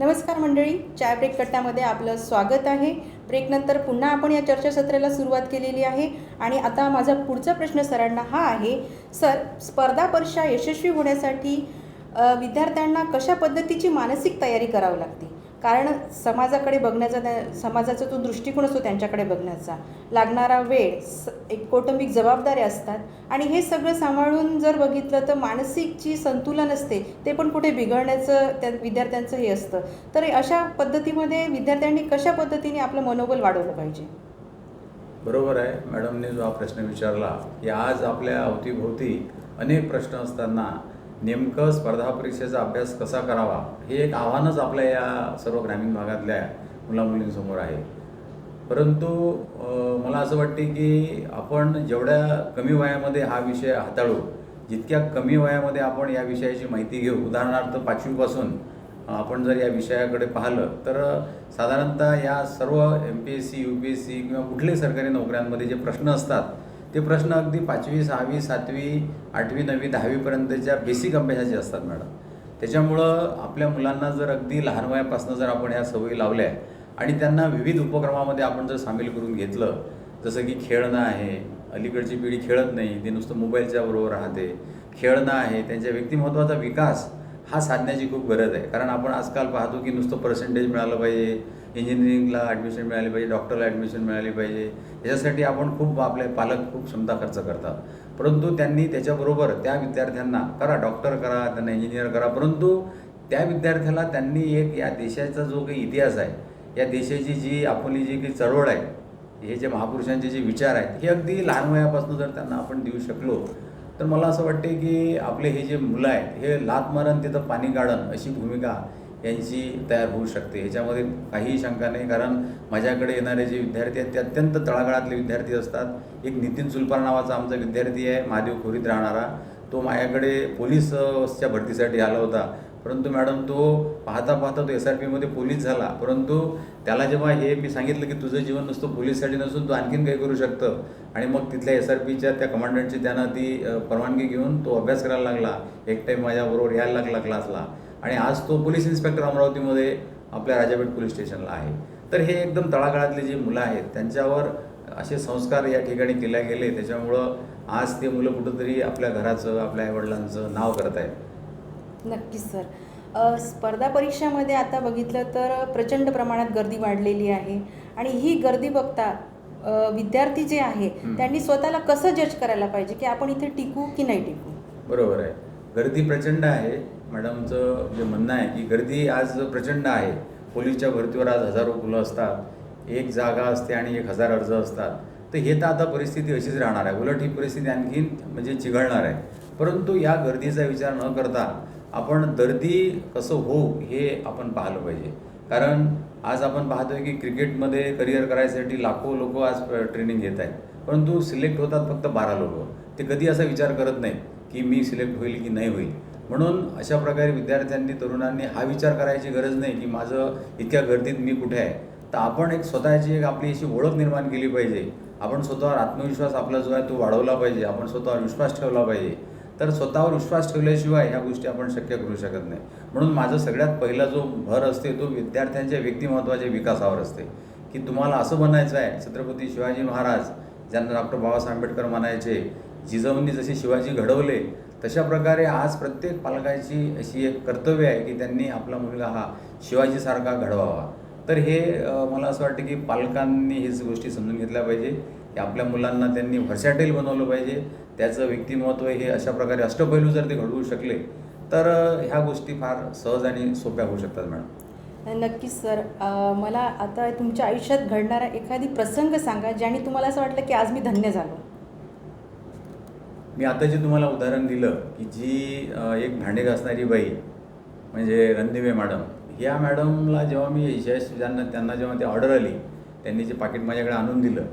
नमस्कार मंडळी चाय ब्रेक कट्ट्यामध्ये आपलं स्वागत आहे. ब्रेकनंतर पुन्हा आपण या चर्चासत्राला सुरुवात केलेली आहे. आणि आता माझा पुढचा प्रश्न सरांना हा आहे सर स्पर्धा परीक्षा यशस्वी होण्यासाठी विद्यार्थ्यांना कशा पद्धतीची मानसिक तयारी करावी लागते? कारण समाजाकडे बघण्याचा त्या- समाजाचा जो दृष्टिकोन असतो त्यांच्याकडे बघण्याचा. लागणारा वेळ स- एक कौटुंबिक जबाबदाऱ्या असतात. आणि हे सगळं सांभाळून जर बघितलं तर मानसिक जी संतुलन असते ते पण कुठे बिघडण्याचं त्या विद्यार्थ्यांचं हे असतं. तर अशा पद्धतीमध्ये विद्यार्थ्यांनी कशा पद्धतीने आपलं मनोबल वाढवलं पाहिजे? बरोबर आहे. मॅडमने जो हा प्रश्न विचारला की आज आपल्या अवतीभोवती अनेक प्रश्न असताना नेमकं स्पर्धा परीक्षेचा अभ्यास कसा करावा? हे एक आव्हानच आपल्या या सर्व ग्रामीण भागातल्या मुलामुलींसमोर आहे. परंतु मला असं वाटते की आपण जेवढ्या कमी वयामध्ये हा विषय हाताळू जितक्या कमी वयामध्ये आपण या विषयाची माहिती घेऊ उदाहरणार्थ पाचवीपासून आपण जर या विषयाकडे पाहिलं तर साधारणतः या सर्व M P S C U P S C किंवा कुठल्याही सरकारी नोकऱ्यांमध्ये जे प्रश्न असतात ते प्रश्न अगदी पाचवी सहावी सातवी आठवी नववी दहावीपर्यंतच्या बेसिक अभ्यासाचे असतात मॅडम त्याच्यामुळं आपल्या मुलांना जर अगदी लहान वयापासून जर आपण ह्या सवयी लावल्या आणि त्यांना विविध उपक्रमामध्ये आपण जर सामील करून घेतलं जसं की खेळणं आहे अलीकडची पिढी खेळत नाही ते नुसतं मोबाईलच्या बरोबर राहते खेळणं आहे त्यांच्या व्यक्तिमत्वाचा विकास हा साधण्याची खूप गरज आहे. कारण आपण आजकाल पाहतो की नुसतं पर्सेंटेज मिळालं पाहिजे इंजिनिअरिंगला ॲडमिशन मिळाली पाहिजे डॉक्टरला ॲडमिशन मिळाली पाहिजे. याच्यासाठी आपण खूप आपले पालक खूप क्षमता खर्च करतात. परंतु त्यांनी त्याच्याबरोबर त्या विद्यार्थ्यांना करा डॉक्टर करा त्यांना इंजिनियर करा. परंतु त्या विद्यार्थ्याला त्यांनी एक या देशाचा जो काही इतिहास आहे या देशाची जी आपली जी काही चळवळ आहे हे जे महापुरुषांचे जे विचार आहेत हे अगदी लहान वयापासून जर त्यांना आपण देऊ शकलो तर मला असं वाटते की आपले हे जे मुलं आहेत हे लात मारण तिथं पाणी काढण अशी भूमिका यांची तयार होऊ शकते. ह्याच्यामध्ये काहीही शंका नाही. कारण माझ्याकडे येणारे जे विद्यार्थी आहेत ते अत्यंत तळागाळातले विद्यार्थी असतात. एक नितीन सुलपार नावाचा आमचा विद्यार्थी आहे महादेव खोरीत राहणारा. तो माझ्याकडे पोलीसच्या भरतीसाठी आला होता. परंतु मॅडम तो पाहता पाहता तो एस आर पीमध्ये पोलीस झाला. परंतु त्याला जेव्हा हे मी सांगितलं की तुझं जीवन नुसतं पोलीससाठी नसून तू आणखीन काही करू शकतं. आणि मग तिथल्या एस आर पीच्या त्या कमांडंटची त्यानं ती परवानगी घेऊन तो अभ्यास करायला लागला. एक टाईम माझ्याबरोबर यायला लागला क्लासला आणि आज तो पोलीस इन्स्पेक्टर अमरावतीमध्ये आपल्या राजापेठ पोलीस स्टेशनला आहे. तर हे एकदम तळागाळातली जी मुलं आहेत त्यांच्यावर असे संस्कार या ठिकाणी केले गेले. त्याच्यामुळं आज ते मुलं कुठंतरी आपल्या घराचं आपल्या आईवडिलांचं नाव करत आहेत. नक्कीच सर. स्पर्धा परीक्षामध्ये आता बघितलं तर प्रचंड प्रमाणात गर्दी वाढलेली आहे. आणि ही गर्दी बघता विद्यार्थी जे आहे. त्यांनी स्वतःला कसं जज करायला पाहिजे? की आपण इथे टिकू की नाही टिकू? बरोबर आहे. गर्दी प्रचंड आहे. मॅडमचं जे म्हणणं आहे की गर्दी आज प्रचंड आहे. पोलीसच्या भरतीवर आज हजारो मुलं असतात. एक जागा असते आणि एक हजार अर्ज असतात. तर हे तर आता परिस्थिती अशीच राहणार आहे. उलट ही परिस्थिती आणखीन म्हणजे चिघळणार आहे. परंतु या गर्दीचा विचार न करता आपण दर्दी कसं होऊ हे आपण पाहिलं पाहिजे. कारण आज आपण पाहतोय की क्रिकेटमध्ये करिअर करायसाठी लाखो लोक आज ट्रेनिंग घेत आहेत. परंतु सिलेक्ट होतात फक्त बारा लोक. ते कधी असा विचार करत नाहीत. की मी सिलेक्ट होईल की नाही होईल. म्हणून अशा प्रकारे विद्यार्थ्यांनी तरुणांनी हा विचार करायची गरज नाही की माझं इतक्या गर्दीत मी कुठे आहे. तर आपण एक स्वतःची एक आपली अशी ओळख निर्माण केली पाहिजे. आपण स्वतःवर आत्मविश्वास आपला जो आहे तो वाढवला पाहिजे. आपण स्वतःवर विश्वास ठेवला पाहिजे. तर स्वतःवर विश्वास ठेवल्याशिवाय ह्या गोष्टी आपण शक्य करू शकत नाही. म्हणून माझं सगळ्यात पहिला जो भर असते तो विद्यार्थ्यांच्या व्यक्तिमत्वाच्या विकासावर असते. की तुम्हाला असं बनायचं आहे छत्रपती शिवाजी महाराज ज्यांना डॉक्टर बाबासाहेब आंबेडकर म्हणायचे जिजाऊंनी जसे शिवाजी घडवले तशा प्रकारे आज प्रत्येक पालकाची अशी एक कर्तव्य आहे की त्यांनी आपला मुलगा हा शिवाजीसारखा घडवावा. तर हे मला असं वाटतं की पालकांनी हेच गोष्टी समजून घेतल्या पाहिजे की आपल्या मुलांना त्यांनी व्हर्सॅटाईल बनवलं पाहिजे त्याचं व्यक्तिमत्व हे अशा प्रकारे अष्टपैलू जर ते घडवू शकले तर ह्या गोष्टी फार सहज आणि सोप्या होऊ शकतात मॅडम. नक्कीच सर. मला आता तुमच्या आयुष्यात घडणारा एखादी प्रसंग सांगा ज्याने तुम्हाला असं वाटलं की आज मी धन्य झालो. मी आता जे तुम्हाला उदाहरण दिलं की जी एक भांडे घासणारी बाई म्हणजे रणदिवे मॅडम ह्या मॅडमला जेव्हा मी यश ज्यांना त्यांना जेव्हा ती ऑर्डर आली त्यांनी जे पाकिट माझ्याकडे आणून दिलं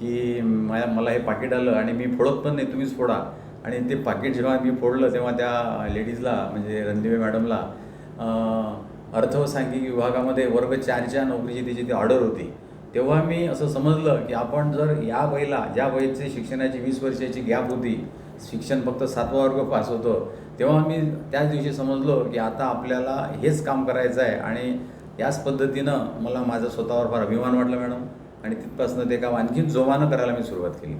की माझ्या मला हे पाकिट आलं आणि मी फोडत पण नाही तुम्हीच फोडा. आणि ते पाकिट जेव्हा मी फोडलं तेव्हा त्या लेडीजला म्हणजे रणदिवे मॅडमला अर्थ व विभागामध्ये वर्ग चारच्या नोकरीची तिची ती ऑर्डर होती तेव्हा मी असं समजलं की आपण जर या बैला ज्या बैचे शिक्षणाची वीस वर्षाची गॅप होती शिक्षण फक्त सातवा वर्ग पास होतो तेव्हा मी त्याच दिवशी समजलो की आता आपल्याला हेच काम करायचं आहे आणि याच पद्धतीनं मला माझं स्वतःवर फार अभिमान वाटला मॅडम आणि तिथपासून ते काम आणखीन जोमानं करायला मी सुरुवात केली.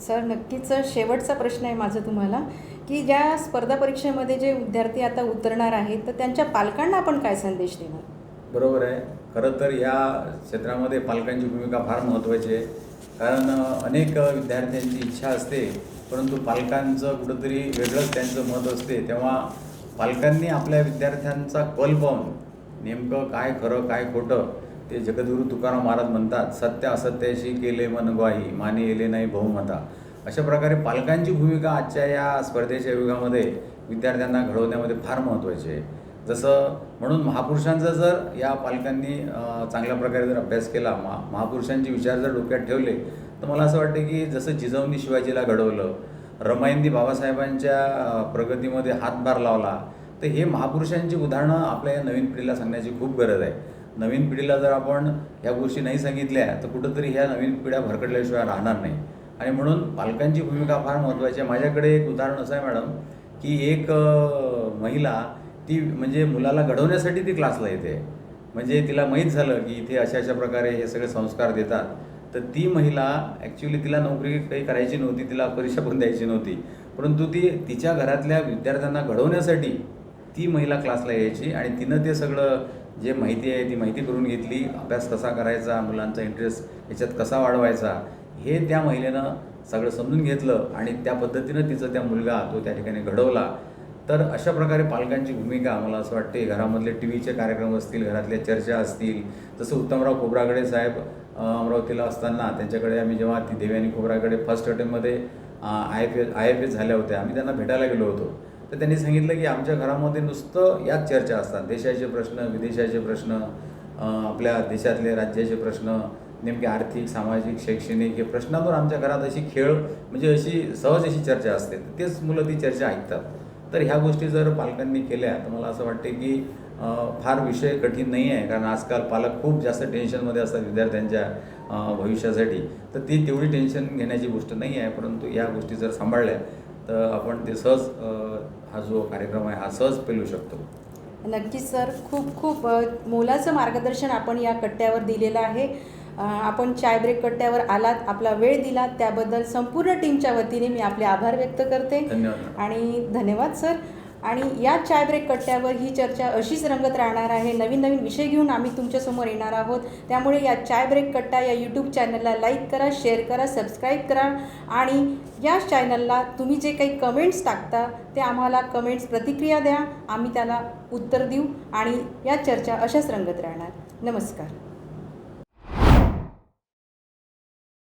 सर नक्कीच शेवटचा प्रश्न आहे माझा तुम्हाला की ज्या स्पर्धा परीक्षेमध्ये जे विद्यार्थी आता उतरणार आहेत तर त्यांच्या पालकांना आपण काय संदेश देणार? बरोबर आहे. खरं तर या क्षेत्रामध्ये पालकांची भूमिका फार महत्त्वाची आहे. कारण अनेक विद्यार्थ्यांची इच्छा असते परंतु पालकांचं कुठंतरी वेगळंच त्यांचं मत असते. तेव्हा पालकांनी आपल्या विद्यार्थ्यांचा कल पाहून नेमकं काय खरं काय खोटं ते जगद्गुरू तुकाराम महाराज म्हणतात सत्य असत्याशी केले मन ग्वाही माने येले नाही बहुमता अशा प्रकारे पालकांची भूमिका आजच्या या स्पर्धेच्या युगामध्ये विद्यार्थ्यांना घडवण्यामध्ये फार महत्त्वाची आहे. जसं म्हणून महापुरुषांचा जर या पालकांनी चांगल्या प्रकारे जर अभ्यास केला महा महापुरुषांचे विचार जर डोक्यात ठेवले तर मला असं वाटतं की जसं जिजाऊंनी शिवाजीला घडवलं रमाईंनी बाबासाहेबांच्या प्रगतीमध्ये हातभार लावला तर हे महापुरुषांची उदाहरणं आपल्या या नवीन पिढीला सांगण्याची खूप गरज आहे. नवीन पिढीला जर आपण ह्या गोष्टी नाही सांगितल्या तर कुठंतरी ह्या नवीन पिढ्या भरकटल्याशिवाय राहणार नाही. आणि म्हणून पालकांची भूमिका फार महत्त्वाची आहे. माझ्याकडे एक उदाहरण असं आहे मॅडम की एक महिला ती म्हणजे मुलाला घडवण्यासाठी ती क्लासला येते. म्हणजे तिला माहीत झालं की इथे अशा अशा प्रकारे हे सगळे संस्कार देतात. तर ती महिला ॲक्च्युली तिला नोकरी काही करायची नव्हती तिला परीक्षा पण द्यायची नव्हती. परंतु ती तिच्या घरातल्या विद्यार्थ्यांना घडवण्यासाठी ती महिला क्लासला यायची आणि तिनं ते सगळं जे माहिती आहे ती माहिती करून घेतली. अभ्यास कसा करायचा मुलांचा इंटरेस्ट याच्यात कसा वाढवायचा हे त्या महिलेनं सगळं समजून घेतलं आणि त्या पद्धतीनं तिचा त्या मुलगा तो त्या ठिकाणी घडवला. तर अशा प्रकारे पालकांची भूमिका मला असं वाटते. घरामधले टी व्हीचे कार्यक्रम असतील घरातल्या चर्चा असतील. जसं उत्तमराव खोब्रागडे साहेब अमरावतीला असताना त्यांच्याकडे आम्ही जेव्हा ती Devyani Khobragade first अटेम्पमध्ये I F S I F S झाल्या होत्या. आम्ही त्यांना भेटायला गेलो होतो. तर त्यांनी सांगितलं की आमच्या घरामध्ये नुसतं याच चर्चा असतात. देशाचे प्रश्न विदेशाचे प्रश्न आपल्या देशातले राज्याचे प्रश्न नेमके आर्थिक सामाजिक शैक्षणिक हे प्रश्नांवर आमच्या घरात अशी खेळ म्हणजे अशी सहज अशी चर्चा असते. तेच मुलं ती चर्चा ऐकतात. तर ह्या गोष्टी जर पालकांनी केल्या तर मला असं वाटते की फार विषय कठीण नाही आहे. कारण आजकाल पालक खूप जास्त टेन्शनमध्ये असतात विद्यार्थ्यांच्या भविष्यासाठी. तर ती तेवढी टेन्शन घेण्याची गोष्ट नाही आहे. परंतु या गोष्टी जर सांभाळल्या तर आपण ते सहज हा जो कार्यक्रम आहे हा सहज पेलू शकतो. नक्कीच सर. खूप खूप मोलाचं मार्गदर्शन आपण या कट्ट्यावर दिलेलं आहे. आपण चाय ब्रेक कट्ट्यावर आलात आपला वेळ दिलात त्याबद्दल संपूर्ण टीमच्या वतीने मी आपले आभार व्यक्त करते. आणि धन्यवाद सर. आणि या चाय ब्रेक कट्ट्यावर ही चर्चा अशीच रंगत राहणार आहे. नवीन नवीन विषय घेऊन आम्ही तुमच्यासमोर येणार आहोत. त्यामुळे या चाय ब्रेक कट्टा या यूट्यूब चॅनलला लाईक करा शेअर करा सबस्क्राईब करा. आणि या चॅनलला तुम्ही जे काही कमेंट्स टाकता ते आम्हाला कमेंट्स प्रतिक्रिया द्या. आम्ही त्याला उत्तर देऊ. आणि या चर्चा अशाच रंगत राहणार. नमस्कार.